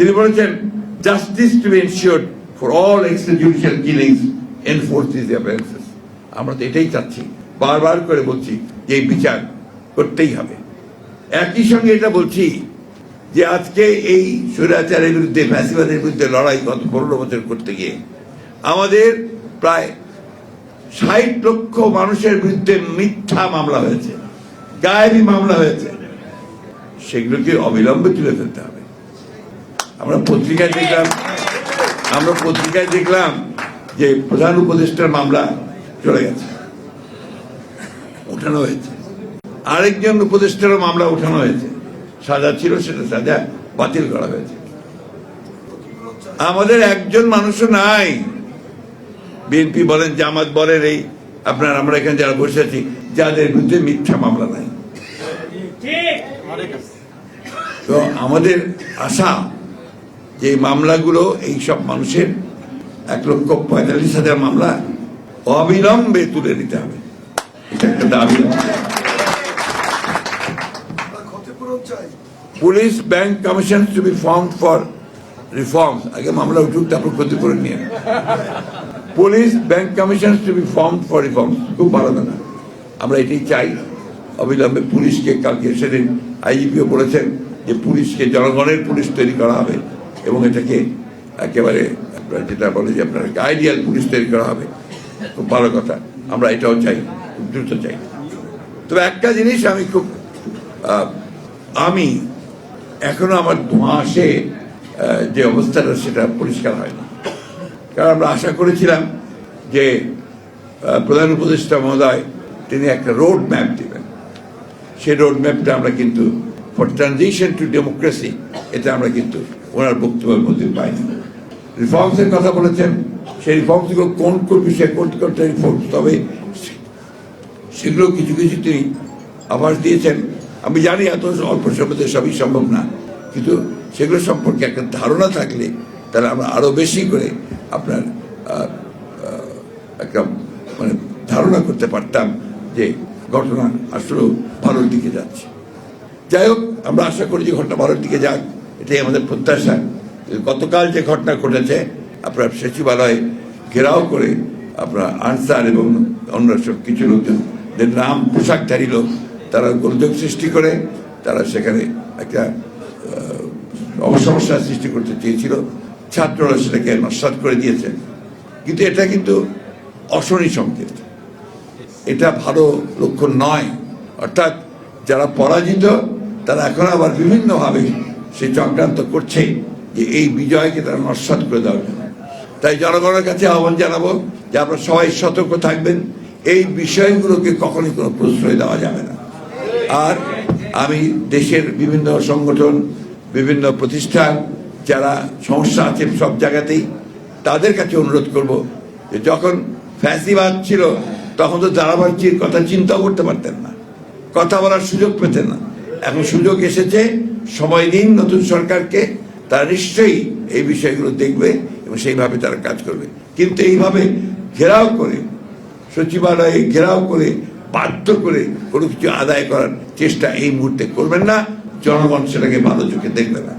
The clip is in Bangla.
তিনি বলেছেন justice to be ensured for all extrajudicial killings enforce this offences আমরা তো এটাই চাচ্ছি, বারবার করে বলছি যে এই বিচার করতেই হবে। একই সঙ্গে এটা বলছি যে, আজকে এই স্বৈরাচারের বিরুদ্ধে, ফ্যাসিবাদের বিরুদ্ধে লড়াই গত পনেরো বছর করতে গিয়ে আমাদের প্রায় ষাট লক্ষ মানুষের বিরুদ্ধে মিথ্যা মামলা হয়েছে, গায়েবী মামলা হয়েছে। সেগুলোকে অবিলম্বে তুলে ফেলতে হবে। আমরা পত্রিকায় দেখলাম, আমরা পত্রিকায় দেখলাম যে প্রধান উপদেষ্টার মামলা চলে গেছে উঠানো হয়েছে। আরেকজন উপদেষ্টারও মামলা উঠানো হয়েছে। সাজা ছিল সেটা সাজা বাতিল করা হয়েছে। আমাদের একজন মানুষও নাই। বিএনপি বলেন, জামাত বলেন এই আপনার, আমরা এখানে যারা বসে আছি, যাদের বিরুদ্ধে মিথ্যা মামলা নাই। তো আমাদের আশা যে মামলাগুলো এই সব মানুষের এক লক্ষ পঁয়তাল্লিশ হাজার মামলা অবিলম্বে তুলে নিতে হবে। এটা একটা police, bank commission to be form for reforms আগে মামলা উঠুক, তারপর ক্ষতিপূরণ নিয়ে। Police, bank commission to be form for reforms খুব ভালো কথা। আমরা এটাই চাই। অবিলম্বে পুলিশকে কালকে সেদিন আইজিপিও বলেছেন যে পুলিশকে জনগণের পুলিশ তৈরি করা হবে। এবং এটাকে একেবারে আপনার যেটা বলে যে আপনার আইডিয়াল পুলিশ তৈরি করা হবে, খুব ভালো কথা। আমরা এটাও চাই, খুব দ্রুত চাই। তবে একটা জিনিস আমি খুব আমি এখনও আমার ধোঁয়া আসে যে অবস্থাটা সেটা পরিষ্কার হয় না। কারণ আমরা আশা করেছিলাম যে প্রধান উপদেষ্টা মহোদয় তিনি একটা রোড ম্যাপ দেবেন। সেই রোড ম্যাপটা আমরা কিন্তু ফর ট্রানজিশন টু ডেমোক্রেসি এটা আমরা কিন্তু ওনার বক্তব্যের মধ্যে পাইনি। রিফর্মসের কথা বলেছেন, সেই রিফর্মসগুলো কোন কোন বিষয়ে কোন কোনটা রিফর্মস তবে সেগুলো কিছু কিছু তিনি আভাস দিয়েছেন। আমি জানি এত অল্প সময়তে সবই সম্ভব না, কিন্তু সেগুলো সম্পর্কে একটা ধারণা থাকলে তাহলে আমরা আরও বেশি করে আপনার একটা মানে ধারণা করতে পারতাম যে ঘটনা আসলে ভালোর দিকে যাচ্ছে। যাই হোক আমরা আশা করি যে ঘটনা ভালোর দিকে যাক এটাই আমাদের প্রত্যাশা। গতকাল যে ঘটনা ঘটেছে আপনার সচিবালয়ে ঘেরাও করে আপনার আনসার এবং অন্য সব কিছু লোকজনদের নাম পোশাকধারী লোক তারা গোলযোগ সৃষ্টি করে তারা সেখানে একটা আহ, অসমস্যা সৃষ্টি করতে চেয়েছিল। ছাত্ররা সেটাকে নস্বাত করে দিয়েছে। কিন্তু এটা কিন্তু অশনি সংকেত। এটা ভালো লক্ষণ নয়। অর্থাৎ যারা পরাজিত তারা এখন আবার বিভিন্নভাবে সে চক্রান্ত করছে যে এই বিজয়কে তারা নস্বাত করে দেওয়ার জন্য। তাই জনগণের কাছে আহ্বান জানাব যে আপনারা সবাই সতর্ক থাকবেন। এই বিষয়গুলোকে কখনই কোনো প্রশ্রয় দেওয়া যাবে না। আর আমি দেশের বিভিন্ন সংগঠন, বিভিন্ন প্রতিষ্ঠান, যারা সমস্যা আছে সব জায়গাতেই তাদের কাছে অনুরোধ করব যে যখন ফ্যাসিবাদ ছিল, তখন তো দারাবাঞ্চির কথা চিন্তাও করতে পারতেন না। কথা বলার সুযোগ পেতেন না। এখন সুযোগ এসেছে, সময় দিন নতুন সরকারকে, তারা নিশ্চয়ই এই বিষয়গুলো দেখবে এবং সেইভাবে তারা কাজ করবে। কিন্তু এইভাবে ঘেরাও করে, সচিবালয়ে ঘেরাও করে, বাধ্য করে কোনো কিছু আদায় করার চেষ্টা এই মুহূর্তে করবেন না। জনগণ সেটাকে ভালো চোখে দেখবে না।